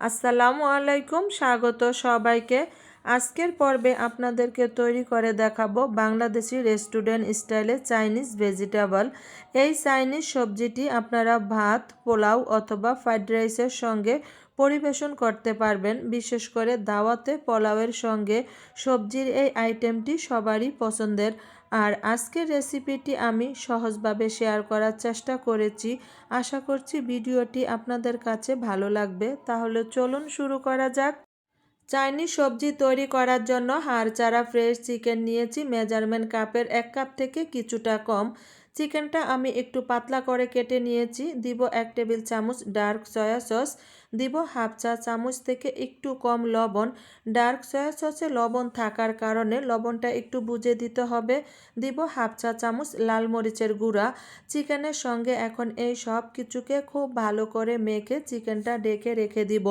আসসালামু আলাইকুম, স্বাগত সবাইকে। আজকের পর্বে আপনাদেরকে তৈরি করে দেখাবো বাংলাদেশি রেস্টুরেন্ট স্টাইলে চাইনিজ ভেজিটেবল। এই চাইনিজ সবজিটি আপনারা ভাত, পোলাও অথবা ফ্রাইড রাইসের সঙ্গে পরিবেশন করতে পারবেন। বিশেষ করে দাওয়াতে পোলাওয়ের সঙ্গে সবজির এই আইটেমটি সবারই পছন্দের। আর আজকের রেসিপিটি আমি সহজভাবে শেয়ার করার চেষ্টা করেছি। আশা করছি ভিডিওটি আপনাদের কাছে ভালো লাগবে। তাহলে চলুন শুরু করা যাক। চাইনিজ সবজি তৈরি করার জন্য হাড় চারা ফ্রেশ চিকেন নিয়েছি। মেজারমেন্ট কাপের এক কাপ থেকে কিছুটা কম। চিকেনটা আমি একটু পাতলা করে কেটে নিয়েছি। দিব এক টেবিল চামচ ডার্ক সয়া সস, দিব হাফ চা চামচ থেকে একটু কম লবণ। ডার্ক সয়া সসে লবণ থাকার কারণে লবণটা একটু বুঝে দিতে হবে। দিব হাফ চা চামচ লাল মরিচের গুঁড়া। চিকেনের সঙ্গে এখন এই সব কিছুকে খুব ভালো করে মেখে চিকেনটা ডেকে রেখে দিব।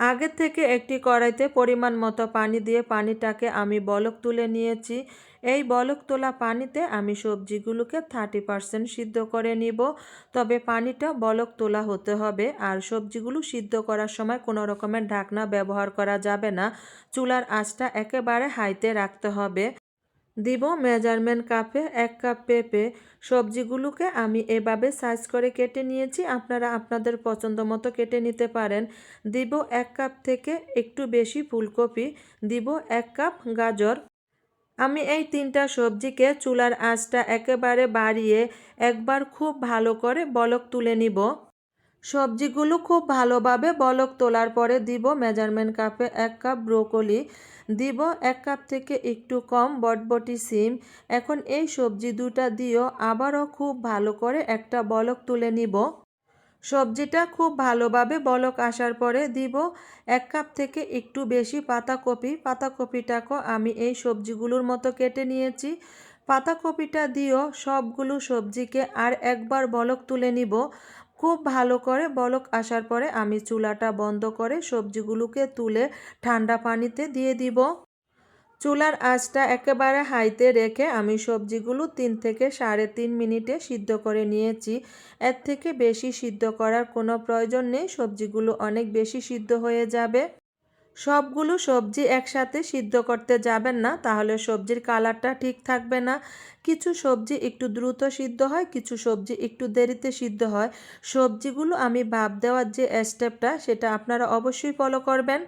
আগের থেকে একটি কড়াইতে পরিমাণ মতো পানি দিয়ে পানিটাকে আমি বলক তুলে নিয়েছি। এই বলক তোলা পানিতে আমি সবজিগুলোকে থার্টি পারসেন্ট সিদ্ধ করে নিব। তবে পানিটা বলক তোলা হতে হবে আর সবজিগুলো সিদ্ধ করার সময় কোনো রকমের ঢাকনা ব্যবহার করা যাবে না। চুলার আঁচটা একেবারে হাইতে রাখতে হবে। দিব মেজারমেন্ট কাপে, এক কাপ পেঁপে। সবজিগুলোকে আমি এভাবে সাইজ করে কেটে নিয়েছি। আপনারা আপনাদের পছন্দ মতো কেটে নিতে পারেন। দিব এক কাপ থেকে একটু বেশি ফুলকপি। দিব এক কাপ গাজর। আমি এই তিনটা সবজিকে চুলার আঁচটা একেবারে বাড়িয়ে একবার খুব ভালো করে বলক তুলে নিব। সবজিগুলো খুব ভালোভাবে বলক তোলার পরে দিব মেজারমেন্ট কাপে এক কাপ ব্রোকলি, দিব এক কাপ থেকে একটু কম বটবটি সিম। এখন এই সবজি দুটা দিয়েও আবারও খুব ভালো করে একটা বলক তুলে নিব। সবজিটা খুব ভালোভাবে বলক আসার পরে দিব এক কাপ থেকে একটু বেশি পাতাকপি। পাতাকপিটাকেও আমি এই সবজিগুলোর মতো কেটে নিয়েছি। পাতাকপিটা দিয়েও সবগুলো সবজিকে আর একবার বলক তুলে নিব। খুব ভালো করে বলক আসার পরে আমি চুলাটা বন্ধ করে সবজিগুলোকে তুলে ঠান্ডা পানিতে দিয়ে দিব। চুলার আঁচটা একেবারে হাইতে রেখে আমি সবজিগুলো তিন থেকে সাড়ে তিন মিনিটে সিদ্ধ করে নিয়েছি। এর থেকে বেশি সিদ্ধ করার কোনো প্রয়োজন নেই, সবজিগুলো অনেক বেশি সিদ্ধ হয়ে যাবে। সবগুলো সবজি একসাথে সিদ্ধ করতে যাবেন না, তাহলে সবজির কালারটা ঠিক থাকবে না। কিছু সবজি একটু দ্রুত সিদ্ধ হয়, কিছু সবজি একটু দেরিতে সিদ্ধ হয়। সবজিগুলো আমি ভাব দেওয়ার যে স্টেপটা সেটা আপনারা অবশ্যই ফলো করবেন।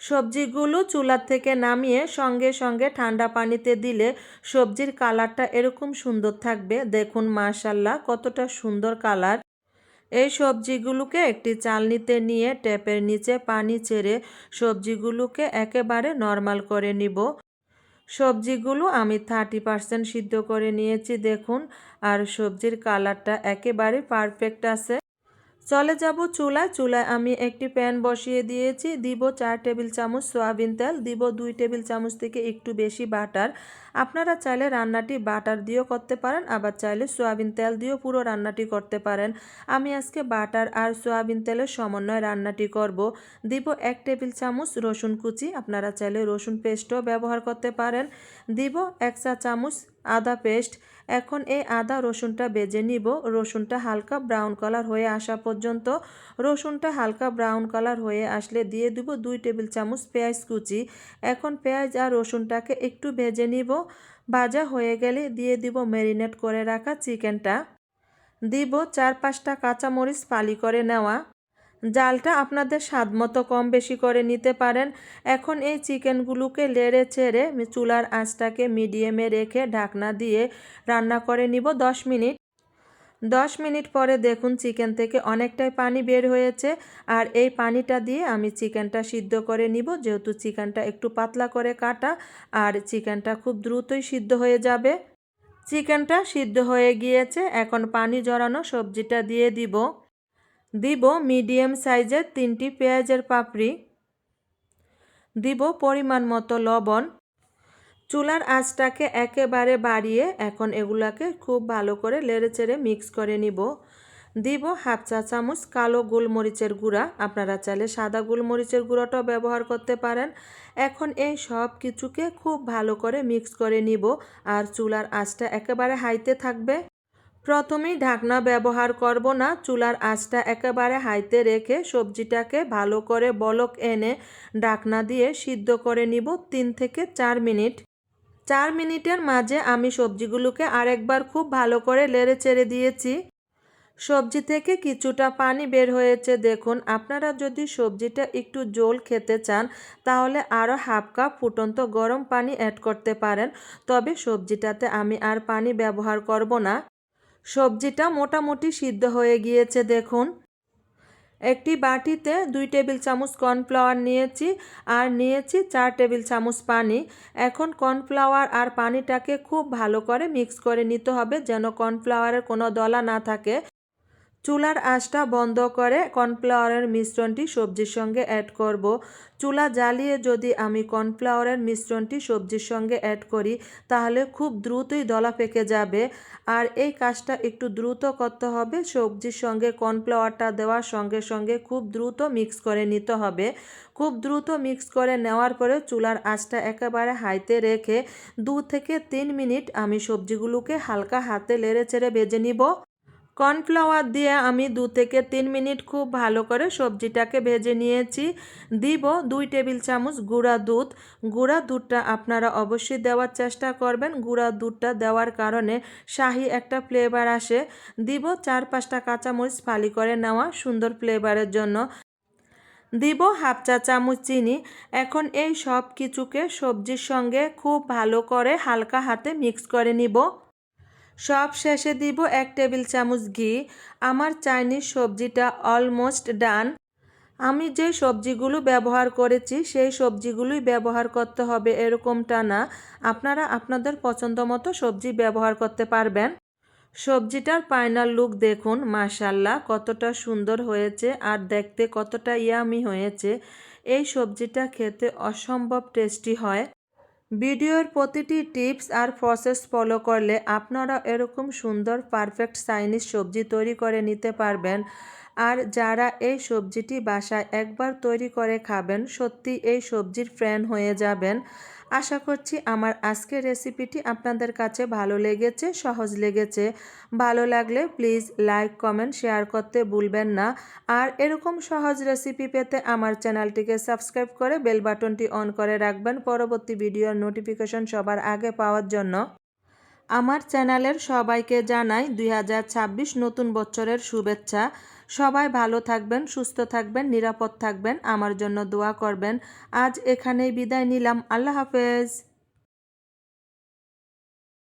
সবজিগুলো চুলার থেকে নামিয়ে সঙ্গে সঙ্গে ঠান্ডা পানিতে দিলে সবজির কালারটা এরকম সুন্দর থাকবে। দেখুন মাশাল্লাহ কতটা সুন্দর কালার। এই সবজিগুলোকে একটি চালনিতে নিয়ে ট্যাপের নিচে পানি ছেড়ে সবজিগুলোকে একেবারে নর্মাল করে নিব। সবজিগুলো আমি থার্টি পার্সেন্ট সিদ্ধ করে নিয়েছি, দেখুন। আর সবজির কালারটা একেবারে পারফেক্ট আছে। চলে যাব চুলায়। চুলায় আমি একটি প্যান বসিয়ে দিয়েছি। দিব চার টেবিল চামচ সয়াবিন তেল, দিব দুই টেবিল চামচ থেকে একটু বেশি বাটার। আপনারা চাইলে রান্নাটি বাটার দিয়েও করতে পারেন, আবার চাইলে সয়াবিন তেল দিয়েও পুরো রান্নাটি করতে পারেন। আমি আজকে বাটার আর সয়াবিন তেলের সমন্বয়ে রান্নাটি করব। দিব এক টেবিল চামচ রসুন কুচি, আপনারা চাইলে রসুন পেস্টও ব্যবহার করতে পারেন। দিব এক চা চামচ আদা পেস্ট। এখন এই আদা রসুনটা বেজে নিব। রসুনটা হালকা ব্রাউন কালার হয়ে আসা পর্যন্ত। রসুনটা হালকা ব্রাউন কালার হয়ে আসলে দিয়ে দিব দুই টেবিল চামচ পেঁয়াজ কুচি। এখন পেঁয়াজ আর রসুনটাকে একটু ভেজে নিব। ভাজা হয়ে গেলে দিয়ে দিব ম্যারিনেট করে রাখা চিকেনটা। দিব চার পাঁচটা কাঁচামরিচ পালি করে নেওয়া। জালটা আপনাদের স্বাদ মতো কম বেশি করে নিতে পারেন। এখন এই চিকেনগুলোকে লেড়ে ছেড়ে চুলার আঁচটাকে মিডিয়ামে রেখে ঢাকনা দিয়ে রান্না করে নিব দশ মিনিট। দশ মিনিট পরে দেখুন চিকেন থেকে অনেকটাই পানি বের হয়েছে আর এই পানিটা দিয়ে আমি চিকেনটা সিদ্ধ করে নিব। যেহেতু চিকেনটা একটু পাতলা করে কাটা আর চিকেনটা খুব দ্রুতই সিদ্ধ হয়ে যাবে। চিকেনটা সিদ্ধ হয়ে গিয়েছে। এখন পানি জড়ানো সবজিটা দিয়ে দিব। দিব মিডিয়াম সাইজের তিনটি পেঁয়াজের পাপড়ি। দিব পরিমাণ মতো লবণ। চুলার আঁচটাকে একেবারে বাড়িয়ে এখন এগুলাকে খুব ভালো করে লেড়ে চেড়ে মিক্স করে নিব। দিব হাফ চা চামচ কালো গোলমরিচের গুঁড়া। আপনারা চাইলে সাদা গোলমরিচের গুঁড়োটাও ব্যবহার করতে পারেন। এখন এই সব কিছুকে খুব ভালো করে মিক্স করে নিব। আর চুলার আঁচটা একেবারে হাইতে থাকবে। প্রথমেই ঢাকনা ব্যবহার করব না, চুলার আঁচটা একেবারে হাইতে রেখে সবজিটাকে ভালো করে বলক এনে ঢাকনা দিয়ে সিদ্ধ করে নিব তিন থেকে চার মিনিট। চার মিনিটের মাঝে আমি সবজিগুলোকে আরেকবার খুব ভালো করে লেড়ে চেড়ে দিয়েছি। সবজি থেকে কিছুটা পানি বের হয়েছে, দেখুন। আপনারা যদি সবজিটা একটু জোল খেতে চান, তাহলে আরও হাফ কাপ ফুটন্ত গরম পানি অ্যাড করতে পারেন। তবে সবজিটাতে আমি আর পানি ব্যবহার করব না। সবজিটা মোটামুটি সিদ্ধ হয়ে গিয়েছে, দেখুন। একটি বাটিতে দুই টেবিল চামচ কর্নফ্লাওয়ার নিয়েছি আর নিয়েছি চার টেবিল চামচ পানি। এখন কর্নফ্লাওয়ার আর পানিটাকে খুব ভালো করে মিক্স করে নিতে হবে যেন কর্নফ্লাওয়ারের কোনো দলা না থাকে। চুলার আঁচটা বন্ধ করে কর্নফ্লাওয়ারের মিশ্রণটি সবজির সঙ্গে অ্যাড করব। চুলা জ্বালিয়ে যদি আমি কর্নফ্লাওয়ারের মিশ্রণটি সবজির সঙ্গে অ্যাড করি, তাহলে খুব দ্রুতই দলা পেকে যাবে। আর এই কাজটা একটু দ্রুত করতে হবে। সবজির সঙ্গে কর্নফ্লাওয়ারটা দেওয়ার সঙ্গে সঙ্গে খুব দ্রুত মিক্স করে নিতে হবে। খুব দ্রুত মিক্স করে নেওয়ার পরে চুলার আঁচটা একেবারে হাইতে রেখে দু থেকে তিন মিনিট আমি সবজিগুলোকে হালকা হাতে লেড়ে চেড়ে বেজে নিব। কর্নফ্লাওয়ার দিয়ে আমি দু থেকে তিন মিনিট খুব ভালো করে সবজিটাকে ভেজে নিয়েছি। দিব দুই টেবিল চামচ গুঁড়া দুধ। গুঁড়া দুধটা আপনারা অবশ্যই দেওয়ার চেষ্টা করবেন। গুঁড়া দুধটা দেওয়ার কারণে শাহি একটা ফ্লেভার আসে। দিব চার পাঁচটা কাঁচামরিচ ফালি করে নেওয়া সুন্দর ফ্লেভারের জন্য। দিব হাফ চা চামচ চিনি। এখন এই সব কিছুকে সবজির সঙ্গে খুব ভালো করে হালকা হাতে মিক্স করে নিব। সব শেষে দিব এক টেবিল চামচ ঘি। আমার চাইনিজ সবজিটা অলমোস্ট ডান আমি যে সবজিগুলো ব্যবহার করেছি, সেই সবজিগুলোই ব্যবহার করতে হবে এরকমটা না। আপনারা আপনাদের পছন্দ মতো সবজি ব্যবহার করতে পারবেন। সবজিটার ফাইনাল লুক দেখুন মাশাল্লাহ কতটা সুন্দর হয়েছে আর দেখতে কতটা ইয়ামি হয়েছে। এই সবজিটা খেতে অসম্ভব টেস্টি হয়। ভিডিওর প্রতিটি টিপস আর প্রসেস ফলো করলে আপনারা এরকম সুন্দর পারফেক্ট চাইনিজ সবজি তৈরি করে নিতে পারবেন। আর যারা এই সবজিটি বাসায় একবার তৈরি করে খাবেন সত্যি এই সবজির ফ্রেন্ড হয়ে যাবেন। আশা করছি আমার আজকের রেসিপিটি আপনাদের কাছে ভালো লেগেছে, সহজ লেগেছে। ভালো লাগলে প্লিজ লাইক, কমেন্ট, শেয়ার করতে ভুলবেন না। আর এরকম সহজ রেসিপি পেতে আমার চ্যানেলটিকে সাবস্ক্রাইব করে বেল বাটনটি অন করে রাখবেন পরবর্তী ভিডিওর নোটিফিকেশন সবার আগে পাওয়ার জন্য। আমার চ্যানেলের সবাইকে জানাই দুই হাজার ছাব্বিশ নতুন বছরের শুভেচ্ছা। সবাই ভালো থাকবেন, সুস্থ থাকবেন, নিরাপদ থাকবেন। আমার জন্য দোয়া করবেন। আজ এখানেই বিদায় নিলাম। আল্লাহ হাফেজ।